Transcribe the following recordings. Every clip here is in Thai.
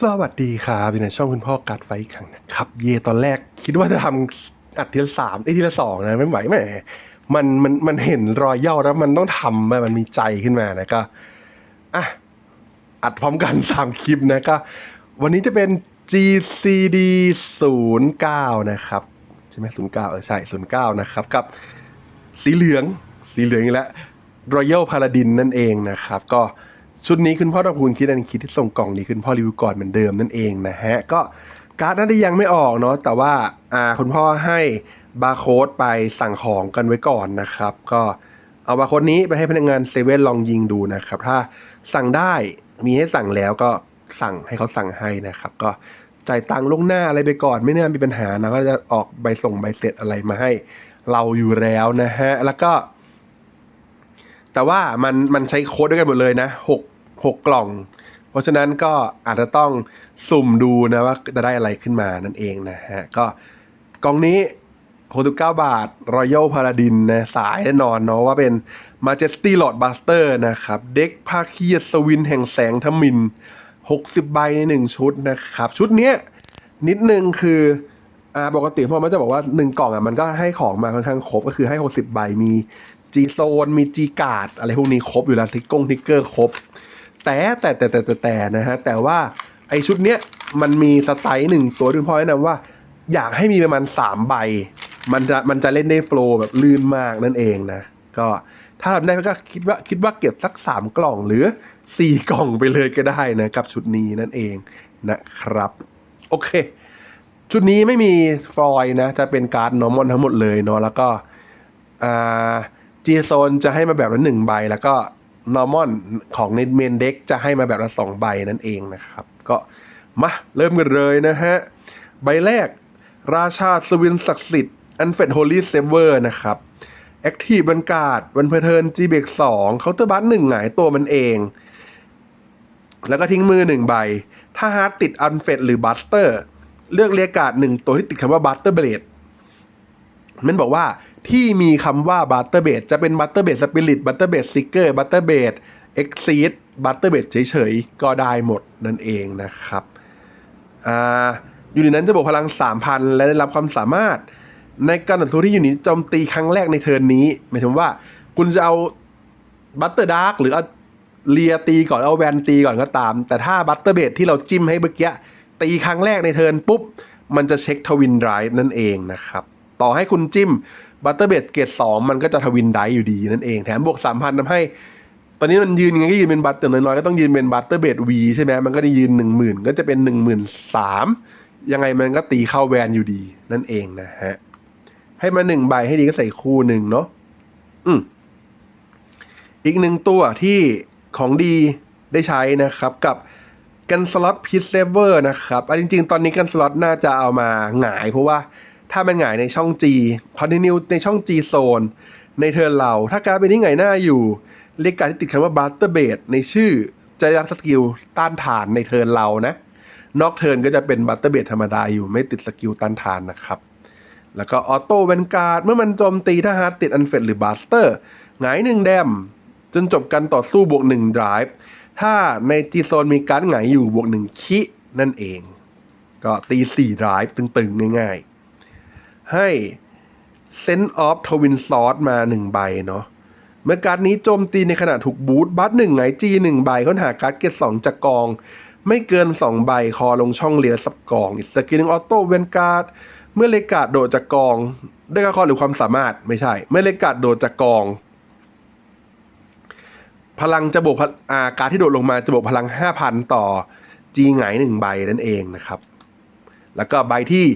สวัสดีครับอยู่ในช่องคุณพ่อกัดไฟอีกครั้งนะครับ เย่ตอนแรกคิดว่าจะทำอัดทีละสามไอ้ทีละสองนะไม่ไหวแหมมันมันมันเห็นรอยย่อแล้วมันต้องทำมันมีใจขึ้นมานะก็อะอัดพร้อมกันสามคลิปนะก็ วันนี้จะเป็น GCD 0 9นะครับ ใช่ไหม09เออใช่09นะครับ กับสีเหลืองสีเหลืองอีกแล้ว Royal Paladin นั่นเองนะครับ ก็ ชุดนี้คุณพ่อตะพูนคิดอันคิดที่ส่งกล่องนี้คุณพ่อรีวิวก่อนเหมือนเดิมนั่นเองนะฮะ ก็การ์ดนั้นได้ยังไม่ออกเนาะแต่ว่าอ่าคุณพ่อให้บาร์โค้ดไปสั่งของกันไว้ก่อนนะครับ ก็เอาบาร์โค้ดนี้ไปให้พนักงานเซเว่นลองยิงดูนะครับ ถ้าสั่งได้มีให้สั่งแล้วก็สั่งให้เขาสั่งให้นะครับ ก็จ่ายตังค์ล่วงหน้าอะไรไปก่อน ไม่น่ามีปัญหานะก็จะออกใบส่งใบเสร็จอะไรมาให้ เราอยู่แล้วนะฮะแล้วก็ แต่ว่ามันมันใช้โค้ดด้วยกันหมดเลยนะหก หกกล่อง เพราะฉะนั้นก็อาจจะต้องสุ่มดูนะว่าจะได้อะไรขึ้นมานั่นเองนะฮะ ก็กล่องนี้ 69 บาท Royal Paladin นะสายแน่นอนเนาะว่าเป็น Majesty Lord Buster นะครับ เด็กภาคีสวินแห่งแสงทมิน 60 ใบใน 1 ชุดนะครับ ชุดเนี้ยนิดนึงคืออ่าปกติพ่อมันจะบอกว่า 1 กล่องอะมันก็ให้ของมาค่อนข้างครบก็คือให้ 60 ใบมี G โซนมี G การ์ดอะไรพวกนี้ครบอยู่แล้วทิกกงทิกเกอร์ครบ แต่แต่แต่แต่แต่แตนะฮะแต่ว่าไอชุดเนี้ยมันมีสไตล์หนึ่งตัวที่พ่อแนะนำว่า อยากให้มีประมาณ3ใบ มันจะมันจะเล่นได้โฟล์แบบลื่นมากนั่นเองนะ ก็ถ้าทำได้ก็คิดว่าคิดว่าเก็บสัก 3 กล่องหรือ 4 กล่องไปเลยก็ได้นะกับชุดนี้นั่นเองนะครับ โอเค ชุดนี้ไม่มีฟอยนะ จะเป็นการ์ดนอร์มอนทั้งหมดเลยเนาะแล้วก็อ่าจีโซนจะให้มาแบบละหนึ่งใบแล้วก็ นอร์มอนของในเมนเด็กจะให้มาแบบละสองใบนั่นเองนะครับ ก็มาเริ่มกันเลยนะฮะ ใบแรก ราชาสวินศักดิ์สิทธิ์อันเฟดโฮลี่เซเวอร์นะครับแอคทีฟบันการ์ดวันเพอร์เทิร์นจีเบกสองเคาน์เตอร์บัตหนึ่งหงายตัวมันเอง แล้วก็ทิ้งมือหนึ่งใบ ถ้าฮาร์ดติดอันเฟดหรือบัตเตอร์ เลือกเรียกาดหนึ่งตัวที่ติดคำว่าบัตเตอร์เบลดมันบอกว่า ที่มีคำว่าบัตเตอร์เบดจะเป็นบัตเตอร์เบดสปิริตบัตเตอร์เบดซิกเกอร์บัตเตอร์เบดเอ็กซีดบัตเตอร์เบดเฉยๆ ก็ได้หมดนั่นเองนะครับอ่าอยู่ในนั้นจะบวกพลัง 3,000 และได้รับความสามารถ ในการต่อสู้ที่อยู่นี้โจมตีครั้งแรกในเทิร์นนี้ หมายถึงว่าคุณจะเอาบัตเตอร์ดาร์กหรือเอาเลียตีก่อนเอาแวนตีก่อนก็ตาม แต่ถ้าบัตเตอร์เบดที่เราจิ้มให้เมื่อกี้ตีครั้งแรกในเทิร์นปุ๊บ มันจะเช็คทวินไรฟ์นั่นเองนะครับ ต่อให้คุณจิ้ม บัตเตอร์เบดเกรดสองมันก็จะทวินไดรฟ์อยู่ดีนั่นเองแถมบวกสามพันทำให้ ตอนนี้มันยืนยังไงก็ยืนเป็นบัตเตอร์น้อยๆก็ต้องยืนเป็นบัตเตอร์เบดวีใช่ไหมมันก็ได้ยืนหนึ่งหมื่นก็จะเป็นหนึ่งหมื่นสามยังไงมันก็ตีเข้าแวนอยู่ดีนั่นเองนะฮะให้มาหนึ่งใบให้ดีก็ใส่คู่หนึ่งเนาะอืมอีกหนึ่งตัวที่ของดีได้ใช้นะครับกับกันสล็อตพิซเซเวอร์นะครับอันจริง ๆ ตอนนี้กันสล็อตน่าจะเอามาหงายเพราะว่า ถ้ามันหงายในช่อง G คอนติเนียในช่อง G โซนในเทิร์นเราถ้าการเป็นที่หงายหน้าอยู่เรียกการที่ติดคำว่าบัตเตอร์เบดในชื่อจะได้รับสกิลต้านทานในเทิร์นเรานะ นอกเทิร์นก็จะเป็นบัตเตอร์เบดธรรมดาอยู่ไม่ติดสกิลต้านทานนะครับ แล้วก็ออโต้เวนการ์ดเมื่อมันโจมตีถ้าฮาร์ดติดอันเฟดหรือบัสเตอร์หงายหนึ่งแดม จนจบการต่อสู้บวกหนึ่งด i v e ถ้าในจีโซนมีการ์ดหงายอยู่บวกหนึ่งคินั่นเอง ก็ตีสี่ด i v e ตึงๆง่ายๆ ให้ Sense of Twin Sword มาหนึ่งใบเนาะเมื่อการ์ดนี้โจมตีในขณะถูกบูทบัตหนึ่งหงจีหนึ่งใบค้นหาการ์ดเกตสองจากกอง ไม่เกินสองใบคอลงช่องเรียสับกองสกิลหนึ่งออโต้เวนการ์ดเมื่อเลกาดโดดจากกองด้วยการคอหรือความสามารถไม่ใช่ เมื่อเลกาดโดดจากกอง พลังจะบวกอาการที่โดดลงมาจะบวกพลัง5,000ต่อ G หงหนึ่งใบนั่นเองนะครับ แล้วก็ใบที่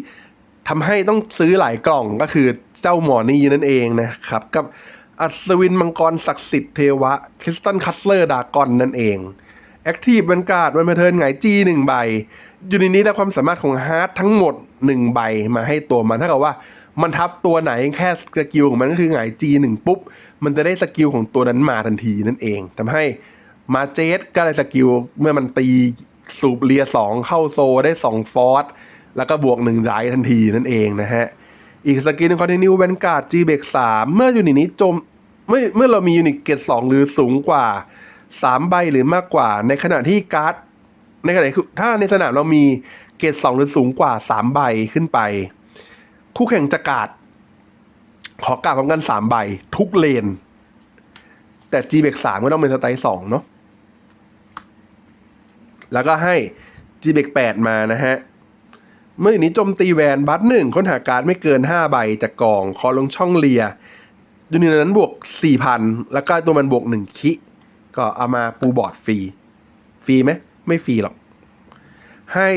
ทำให้ต้องซื้อหลายกล่องก็คือเจ้าหมอนี่นั่นเองนะครับ กับอัศวินมังกรศักดิ์สิทธิ์เทวะคริสตันคัสเลอร์ดากอนนั่นเองแอคทีฟบรรกาศวันเพเทินหงจีหนึ่งใบ อยู่ในนี้ได้ความสามารถของฮาร์ดทั้งหมด1ใบมาให้ตัวมันเท่ากับว่ามันทับตัวไหนแค่สกิลของมันก็คือหงจีหนึ่งปุ๊บ มันจะได้สกิลของตัวนั้นมาทันทีนั่นเองทำให้มาเจสก็ได้สกิลเมื่อมันตีสูบเลียสองเข้าโซได้สองฟอร์ส แล้วก็บวกหนึ่งไรทันทีนั่นเองนะฮะ อีกสกิลคอนติเนียแวนการ์ดจีเบกสามเมื่อยูนิตนี้จมเมื่อเมื่อเรามียูนิตเกรดสองหรือสูงกว่าสามใบหรือมากกว่า ในขณะที่การ์ดในขณะที่ถ้าในสนามเรามีเกรดสองหรือสูงกว่าสามใบขึ้นไป คู่แข่งจะการ์ดขอการดพร้อมกันสามใบ ทุกเลน แต่ G เบกสามก็ต้องเป็นสไตล์สองเนาะแล้วก็ให้ G เบกแปดมานะฮะ เมื่อนี้โจมตีแวนบัตหนึ่งค้นหาการไม่เกินห้าใบจากกองคอลงช่องเลียยูนิตนั้นบวกสี่พันแล้วก็ตัวมันบวกหนึ่งคิก็เอามาปูบอร์ดฟรี ฟรีไหม ไม่ฟรีหรอก ให้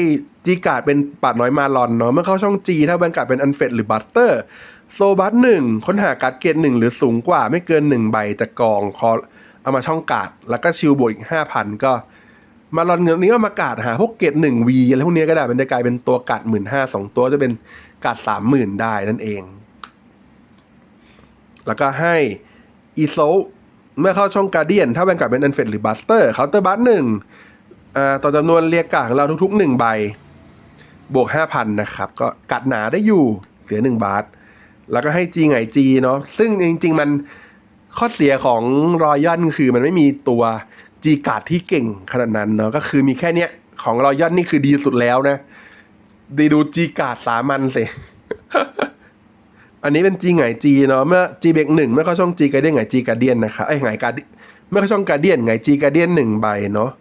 จีการ์ดเป็นปัดน้อยมาลอนเนาะเมื่อเข้าช่องจีถ้าแวนการ์ดเป็นอันเฟดหรือบัตเตอร์โซบัตหนึ่งค้นหาการ์ดเกตหนึ่งหรือสูงกว่าไม่เกินหนึ่งใบจากกองคอเอามาช่องการ์ดแล้วก็ชิลบวกอีกห้าพันก็ มาลอนเงินนี้ก็มากาดหาพวกเกตหนึ่งวีอะไรพวกนี้ก็ได้มันจะกลายเป็นตัวกัดหมื่นห้าสองตัวจะเป็นกัดสามหมื่นได้นั่นเอง แล้วก็ให้อีโซเมื่อเข้าช่องการเดียน ถ้าแวนกัดเป็นอันเฟดหรือบัสเตอร์เคาน์เตอร์บัสหนึ่งอ่าต่อจำนวนเรียกกาของเราทุกๆหนึ่งใบบวกห้าพันนะครับ ก็กัดหนาได้อยู่เสียหนึ่งบาท แล้วก็ให้จีไงจีเนาะซึ่งจริง ๆ มันข้อเสียของรอยันคือมันไม่มีตัว จีการ์ดที่เก่งขนาดนั้นเนาะก็คือมีแค่เนี้ย ของรอยันนี่คือดีสุดแล้วนะดีดูจีการ์ดสามัญสิอันนี้เป็นจีไงจีเนาะเมื่อจีเบกหนึ่งเมื่อเขาช่องจีการเดียนไงจีการเดียนนะคะไอ้ไงการเมื่อเขาช่องการเดียนไงจีการเดียนหนึ่งใบเนาะ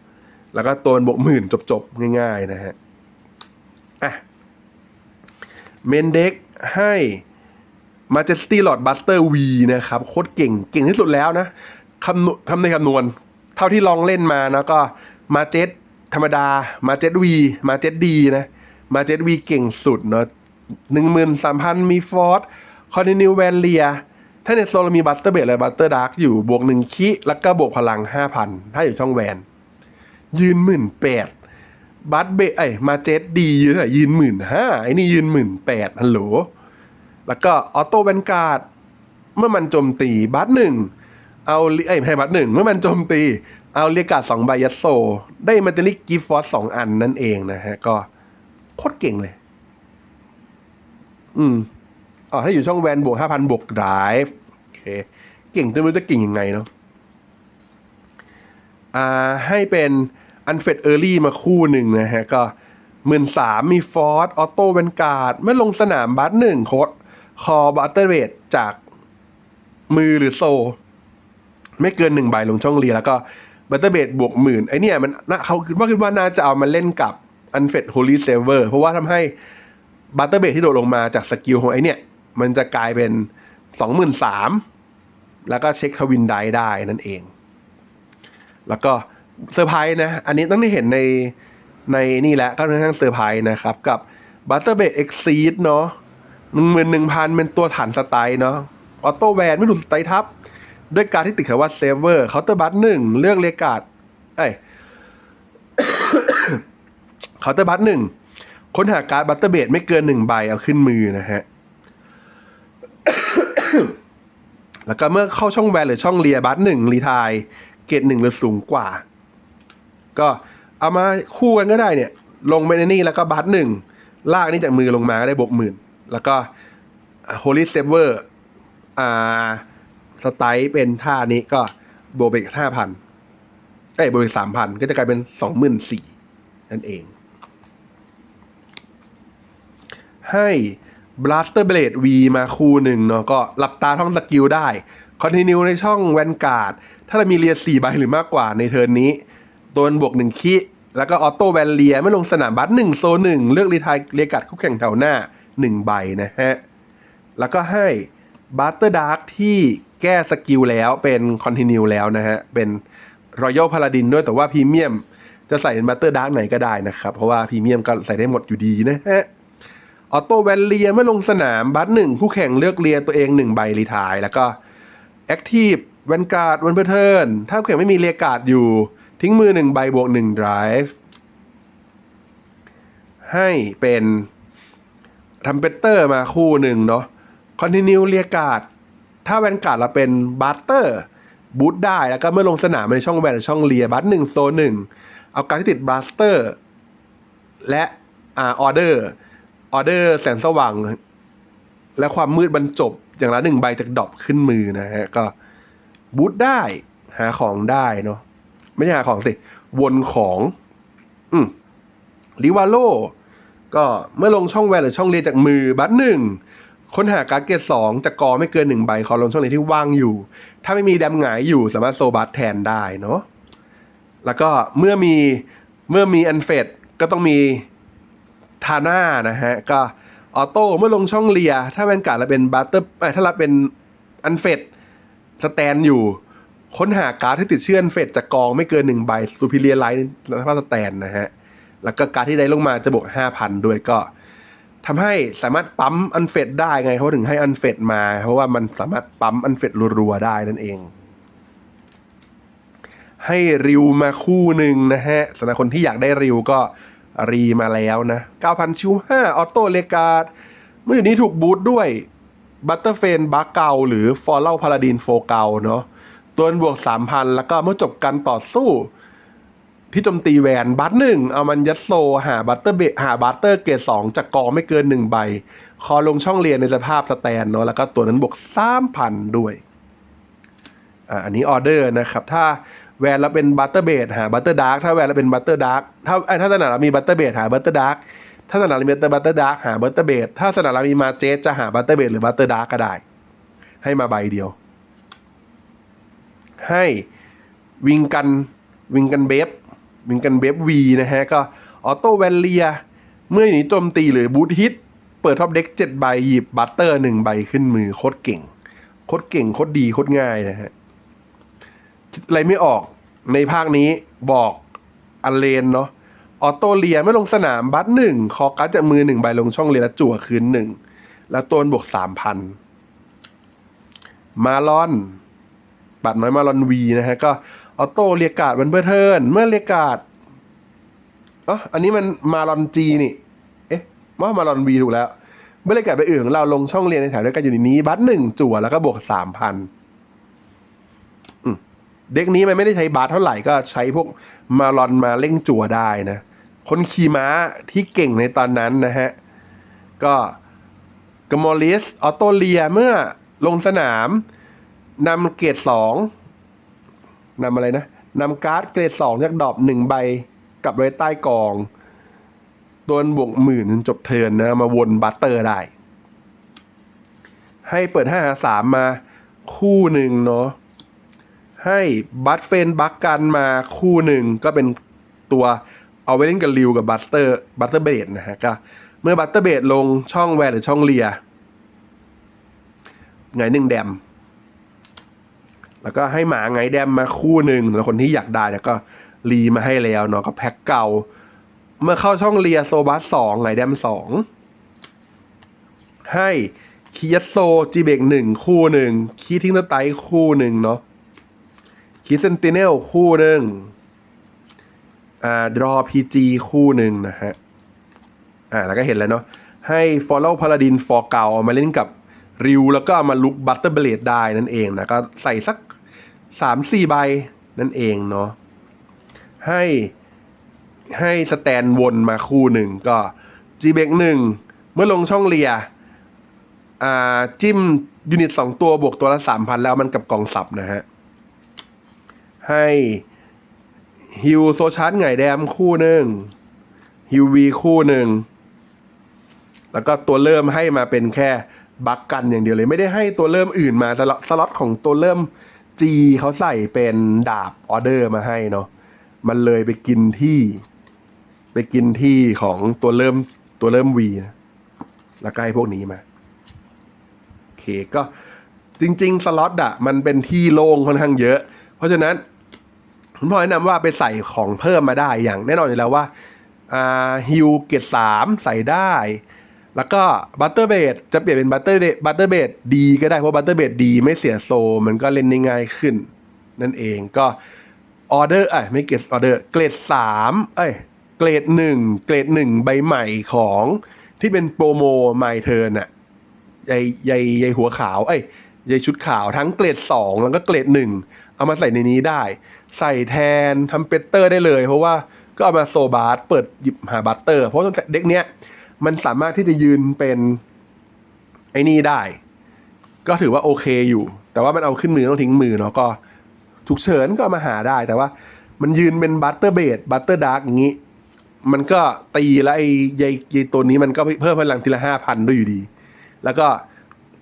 แล้วก็ตัวบวกหมื่นจบๆ ง่าย ๆ นะฮะอะเมนเด็กให้มาเจสตี้หลอดบัสเตอร์วีนะครับ โคตรเก่งเก่งที่สุดแล้วนะคำนวณคำในคำนวณ เท่าที่ลองเล่นมานะก็มาเจ็ตธรรมดา มาเจ็ตวีมาเจตดีนะ มาเจ็ตวีเก่งสุดเนาะหนึ่งหมื่นสามพันมีฟอร์ดคอนติเนียแวนเลีย ถ้าในโซนเรามีบัสเตอร์เบดและบัสเตอร์ดาร์กอยู่บวกหนึ่งคิแล้วก็บวกพลังห้าพันถ้าอยู่ช่องแวน ยืนหมื่นแปดบัสเบไอมาเจตดียืนเท่ไหร่ยืนหมื่นห้าไอ้นี่ยืนหมื่นแปดฮัลโหลแล้วก็ออโต้แวนการ์ดเมื่อมันโจมตีบัตหนึ่ง เอาเอ้ยไม่ใช่บัตหนึ่งเมื่อมันโจมตี เอาเรียกการ์ดสองใบยัดโซ ได้มาเตอรี่กิฟฟอสสองอันนั่นเองนะฮะ ก็โคตรเก่งเลย อืมอ๋อถ้าอยู่ช่องแวนบวกห้าพันบวกไดฟ์โอเค เก่งแต่ไม่รู้จะเก่งยังไงเนาะอ่าให้เป็นอันเฟดเออร์ลี่มาคู่หนึ่งนะฮะ ก็หมื่นสามมีฟอร์สออโต้เวนการ์ดเมื่อลงสนามบัตหนึ่งโคดคอบัตเตอร์เบดจากมือหรือโซ ไม่เกินหนึ่งใบลงช่องเรียแล้วก็บัตเตอร์เบดบวกหมื่นไอเนี่ยมันน่าเขาคิดว่าคิดว่าน่าจะเอามาเล่นกับอันเฟดโฮลี่เซเวอร์เพราะว่าทำให้บัตเตอร์เบดที่โดดลงมาจากสกิลของไอเนี่ย มันจะกลายเป็นสองหมื่นสามแล้วก็เช็คทวินไดได้นั่นเอง แล้วก็เซอร์ไพรส์นะ อันนี้ต้องได้เห็นในในนี่แหละก็ค่อนข้างเซอร์ไพรส์นะครับ กับ b u t t e r b a t Exceed เนาะหนึ่งหมื่นหนึ่งพันเป็นตัวฐานสไตล์เนาะออโต้แวนไม่ถูกสไตล์ทับ ด้วยการที่ติดคำว่าเซเวอร์เคาน์เตอร์บัตหนึ่งเลือกเลกาดเอ้ยเคาน์เตอร์บัตหนึ่งค้นหาการ์ดบัตเตอร์เบดไม่เกินหนึ่งใบเอาขึ้นมือนะฮะ แล้วก็เมื่อเข้าช่องแวนหรือช่องเลียบัตหนึ่งรีทายเกรดหนึ่งหรือสูงกว่า ก็เอามาคู่กันก็ได้เนี่ย ลงไปในนี่แล้วก็บัตหนึ่งลากนี่จากมือลงมาก็ได้บวกหมื่น แล้วก็โฮลี่เซเวอร์อ่า สไตล์เป็นท่านี้ก็บวกไปอีกห้าพันเอ้บวกอีกสามพันก็จะกลายเป็นสองหมื่นสี่นั่นเอง ให้ Blaster Blade V มาคู่หนึ่งเนาะก็หลับตาท่องสกิลได้ คอนติเนียในช่องแวนการ์ดถ้าเรามีเรียสี่ใบหรือมากกว่าในเทิร์นนี้ ตัวบวกหนึ่งคิแล้วก็ออโต้แวนเลียไม่ลงสนามบัสหนึ่งโซหนึ่งเลือกรีทายเรียกัดคู่แข่งแถวหน้าหนึ่งใบนะฮะ แล้วก็ให้บัตเตอร์ดาร์กที่ แก้สกิลแล้วเป็นคอนติเนียแล้วนะฮะ เป็นรอยัลพาลาดินด้วยแต่ว่าพรีเมียมจะใส่เป็นบัตเตอร์ดาร์กไหนก็ได้นะครับ เพราะว่าพรีเมียมก็ใส่ได้หมดอยู่ดีนะฮะออโต้แวนเลียเมื่อลงสนามบัตหนึ่งคู่แข่งเลือกเลียตัวเองหนึ่งใบรีทายแล้วก็แอคทีฟแวนการ์ดวันเพอร์เทิร์นถ้าคู่แข่งไม่มีเรียการ์ดอยู่ ทิ้งมือหนึ่งใบบวกหนึ่งไดรฟ์ให้เป็นทำเปเตอร์มาคู่หนึ่งเนาะคอนติเนียเรียการ์ด ถ้าแวนการ์ดเราเป็นบัตเตอร์บูทได้แล้วก็เมื่อลงสนามในช่องแวนหรือช่องเลียบัตหนึ่งโซหนึ่งเอาการที่ติดบัสเตอร์และอ่าออเดอร์ออเดอร์แสงสว่าง และความมืดบรรจบอย่างละหนึ่งใบจากดรอปขึ้นมือนะฮะ ก็บูทได้หาของได้เนาะไม่ใช่หาของสิ วนของ อืมลิวาโลก็เมื่อลงช่องแวนหรือช่องเรียจากมือบัตหนึ่ง ค้นหาการ์ดเกรดสองจากกอไม่เกินหนึ่งใบขอลงช่องไหนที่ว่างอยู่ ถ้าไม่มีแดมหงายอยู่สามารถโซบัตแทนได้เนาะแล้วก็เมื่อมีเมื่อมีอันเฟดก็ต้องมีทาน่านะฮะ ก็ออโต้เมื่อลงช่องเลีย ถ้าเป็นการดเราเป็นบัตเตอร์ถ้าเราเป็นอันเฟดสแตนอยู่ ค้นหาการ์ดที่ติดเชื่ออันเฟดจากกองไม่เกินหนึ่งใบซูพิเลียไลท์ในสภาพสแตนนะฮะ แล้วก็การดที่ได้ลงมาจะบวก5,000ด้วยก็ ทำให้สามารถปั๊มอันเฟดได้ไงเขาถึงให้อันเฟดมา เพราะว่ามันสามารถปั๊มอันเฟดรัวๆได้นั่นเอง ให้ริวมาคู่หนึ่งนะฮะสำหรับคนที่อยากได้ริวก็รีมาแล้วนะ 9,000 ชิว5ออโต้เลกาดเมื่อยู่นี้ถูกบูทด้วยบัตเตอร์เฟนบัคเกาหรือฟอลเล r พา a าดินโฟเกาเนาะตัวนบวก 3,000 แล้วก็เมื่อจบการต่อสู้ ที่โจมตีแวนบัตหนึ่งเอามันยัดโซ หาบัตเตอร์เบหาบัตเตอร์เกรดสองจากกองไม่เกินหนึ่งใบ คอลงช่องเรียนในสภาพสแตนเนาะแล้วก็ตัวนั้นบวกสามพันด้วยอ่าอันนี้ออเดอร์นะครับ ถ้าแวนเราเป็นบัตเตอร์เบดหาบัตเตอร์ดาร์กถ้าแวนเราเป็นบัตเตอร์ดาร์กถ้าถ้าสนามเรามีบัตเตอร์เบดหาบัตเตอร์ดาร์กถ้าสนามเรามีบัตเตอร์บัตเตอร์ดาร์กหาบัตเตอร์เบดถ้าสนามเรามีมาเจสจะหาบัตเตอร์เบดหรือบัตเตอร์ดาร์กก็ได้ ให้มาใบเดียว ให้วิงกันวิงกันเบฟ วิงกันเบฟวีนะฮะ ก็ออโต้แวนเลีย เมื่ออย่างนี้โจมตีหรือบูทฮิต เปิดท็อปเด็กเจ็ดใบหยิบบัตเตอร์หนึ่งใบขึ้นมือโคตรเก่ง โคตรเก่ง โคตรดี โคตรง่ายนะฮะ คิดอะไรไม่ออกในภาคนี้บอกอันเลนเนาะออโต้เลียไม่ลงสนามบัตหนึ่งคอการ์ดจากมือหนึ่งใบลงช่องเลียแล้วจั่วคืนหนึ่งแล้วตัวบวกสามพันมาลอน บัตรน้อยมาลอนวีนะฮะ ก็ ออโต้เรียการ์ดมันเบอร์เทิร์นเมื่อเรียการ์ดอ๋ออันนี้มันมาลอนจีนี่ เอ๊ะว่ามาลอนวีถูกแล้ว เมื่อเรียการ์ดไปอื่นของเราลงช่องเรียนในแถวด้วยกันอยู่ในนี้ บัตรหนึ่งจั่วแล้วก็บวกสามพันเด็กนี้มันไม่ได้ใช้บาสเท่าไหร่ก็ใช้พวกมาลอนมาเร่งจั่วได้นะ คนขี่ม้าที่เก่งในตอนนั้นนะฮะ ก็กมอลิสออโตเลียเมื่อลงสนามนำเกรดสอง นำอะไรนะนำการ์ดเกรดสองจากดอบหนึ่งใบกลับไว้ใต้กอง ตัวบวกหมื่นจนจบเทินนะมาวนบัตเตอร์ได้ ให้เปิดห้าหาสามมาคู่หนึ่งเนาะให้บัตเฟนบักกันมาคู่หนึ่งก็เป็นตัวเอาไว้เล่นกับริวกับบัตเตอร์บัตเตอร์เบดนะฮะก็เมื่อบัตเตอร์เบดลงช่องแวนหรือช่องเลียไงหนึ่งแดม แล้วก็ให้หมาไงแดมมาคู่หนึ่งสำหรับคนที่อยากได้แล้วก็รีมาให้แล้วเนาะก็แพ็คเก่า เมื่อเข้าช่องเลียโซบัสสองไงแดมสองให้คียสโซจีเบกหนึ่งคู่หนึ่งคีทิ้งตะไตคู่หนึ่งเนาะคิเซนติเนลคู่หนึ่งอ่าดรอพีจีคู่หนึ่งนะฮะอ่าแล้วก็เห็นแล้วเนาะให้ Follow Paladin for เก่าเอามาเล่นกับริวแล้วก็เอามาลุกบัตเตอร์เบลดได้นั่นเองนะ ก็ใส่สัก สามสี่ใบนั่นเองเนาะให้ให้สแตนวนมาคู่หนึ่งก็จีเบกหนึ่งเมื่อลงช่องเลียอ่าจิ้มยูนิตสองตัวบวกตัวละสามพันแล้วมันกับกองสับนะฮะ ให้ฮิวโซชาร์ตไงแดมคู่หนึ่งฮิววีคู่หนึ่งแล้วก็ตัวเริ่มให้มาเป็นแค่บักกันอย่างเดียวเลย ไม่ได้ให้ตัวเริ่มอื่นมาสล็อตสล็อตของตัวเริ่ม G เขาใส่เป็นดาบออเดอร์มาให้เนาะมันเลยไปกินที่ ไปกินที่ของตัวเริ่มตัวเริ่ม V นะแล้วก็ให้พวกนี้มาโอเคก็จริง ๆ สล็อตอะมันเป็นที่โล่งค่อนข้างเยอะ เพราะฉะนั้นผมพอแนะนำว่าไปใส่ของเพิ่มมาได้อย่างแน่นอนอยู่แล้วว่าฮิวเกตสามใส่ได้ แล้วก็บัตเตอร์เบดจะเปลี่ยนเป็นบัตเตอร์บัตเตอร์เบดดีก็ได้เพราะบัตเตอร์เบดดีไม่เสียโซ มันก็เล่นได้ง่ายขึ้น นั่นเองก็ออเดอร์เอ้ยไม่เกรดออเดอร์เกรดสามเอ้ยเกรดหนึ่งเกรดหนึ่งใบใหม่ของที่เป็นโปรโมไมเทิร์นอะใยใยใยหัวขาวเอ้ยใยชุดขาวทั้งเกรดสองแล้วก็เกรดหนึ่งเอามาใส่ในนี้ได้ ใส่แทนทำเปเตอร์ได้เลย เพราะว่าก็เอามาโซบาร์เปิดหยิบหาบัตเตอร์ เพราะเด็กเนี้ย มันสามารถที่จะยืนเป็นไอ้นี่ได้ ก็ถือว่าโอเคอยู่ แต่ว่ามันเอาขึ้นมือต้องทิ้งมือเนาะก็ฉุกเฉินก็มาหาได้ แต่ว่ามันยืนเป็นบัตเตอร์เบดบัตเตอร์ดาร์กอย่างนี้ มันก็ตีแล้วไอ้ยายยายตัวนี้มันก็เพิ่มพลังทีละห้าพันด้วยอยู่ดี แล้วก็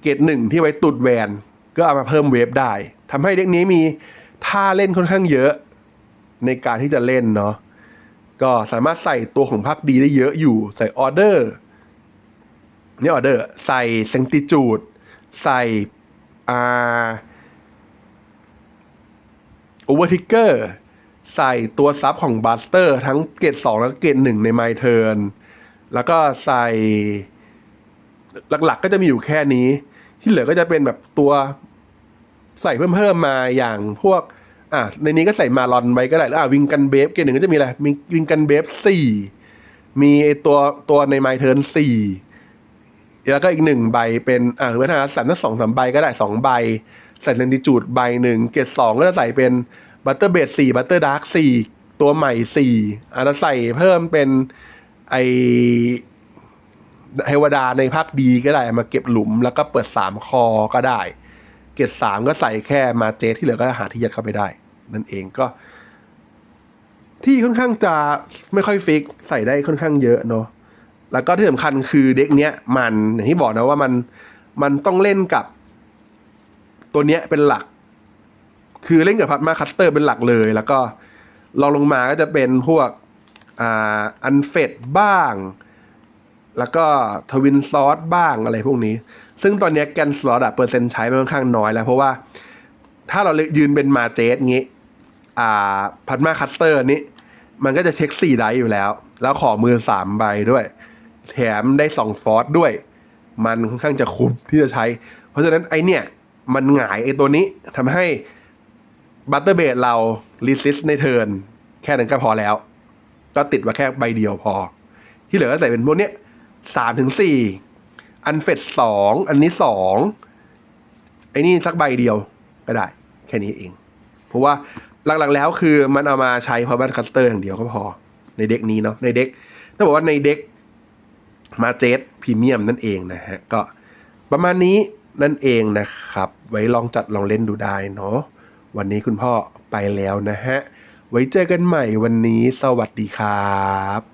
เกรดหนึ่งที่ไว้ตุดแวน ก็เอามาเพิ่มเวฟได้ทำให้เด็กนี้มีท่าเล่นค่อนข้างเยอะในการที่จะเล่นเนาะ ก็สามารถใส่ตัวของภาคดีได้เยอะอยู่ ใส่ออเดอร์นี่ออเดอร์ ใส่เซนติจูด ใส่อ่าโอเวอร์ทิกเกอร์ ใส่ตัวซับของบัสเตอร์ทั้งเกรดสองและเกรดหนึ่งในไมเทิร์นแล้วก็ใส่หลักๆก็จะมีอยู่แค่นี้ ที่เหลือก็จะเป็นแบบตัวใส่เพิ่มๆมาอย่างพวก อะในนี้ก็ใส่มาลอนไว้ก็ได้แล้วอะวิงกันเบฟเกณฑ์หนึ่งก็จะมีอะไรมีวิงกันเบฟสี่มีไอตัวตัวในไมเทิร์นสี่แล้วก็อีกหนึ่งใบเป็นอะเวทนาสันทั้งสองสามใบก็ได้สองใบ ใส่เลนติจูดใบหนึ่งเกรดสองก็จะใส่เป็นบัตเตอร์เบดสี่บัตเตอร์ดาร์กสี่ตัวใหม่สี่อะแล้วใส่เพิ่มเป็นไอเทวดาในภาคดีก็ได้มาเก็บหลุมแล้วก็เปิดสามคอก็ได้ เกตสามก็ใส่แค่มาเจที่เหลือก็หาที่ยัดเข้าไปได้ นั่นเองก็ ที่ค่อนข้างจะไม่ค่อยฟิกใส่ได้ค่อนข้างเยอะเนาะแล้วก็ที่สำคัญคือเด็กเนี้ยมันอย่างที่บอกนะว่ามันมันต้องเล่นกับ ตัวเนี้ยเป็นหลัก คือเล่นกับพัดมาคัตเตอร์เป็นหลักเลย แล้วก็ลองลงมาก็จะเป็นพวกอ่าอันเฟดบ้าง แล้วก็ทวินซอสบ้างอะไรพวกนี้ ซึ่งตอนเนี้ยแกนสลอตอะเปอร์เซ็นต์ใช้มันค่อนข้างน้อยแล้ว เพราะว่า ถ้าเรายืนเป็นมาเจสงี้ อ่าพัดมาคัสเตอร์นี้ มันก็จะเช็คสี่ไดส์อยู่แล้ว แล้วขอมือสามใบด้วย แถมได้สองฟอสด้วย มันค่อนข้างจะคุ้มที่จะใช้ เพราะฉะนั้นไอเนี่ยมันหงายไอตัวนี้ทำให้บัตเตอร์เบดเรารีซิสในเทิร์นแค่นั้นก็พอแล้ว ก็ติดมาแค่ใบเดียวพอ ที่เหลือก็ใส่เป็นพวกเนี้ยสามถึงสี่อันเฟดสองอันนี้สองไอ้นี่สักใบเดียวก็ได้ แค่นี้เอง เพราะว่า หลักๆแล้วคือมันเอามาใช้พาวเวอร์คัสเตอร์อย่างเดียวก็พอ ในเด็กนี้เนาะในเด็กต้องบอกว่าในเด็กมาเจสพรีเมียมนั่นเองนะฮะ ก็ประมาณนี้นั่นเองนะครับ ไว้ลองจัดลองเล่นดูได้เนาะวันนี้คุณพ่อไปแล้วนะฮะ ไว้เจอกันใหม่วันนี้สวัสดีครับ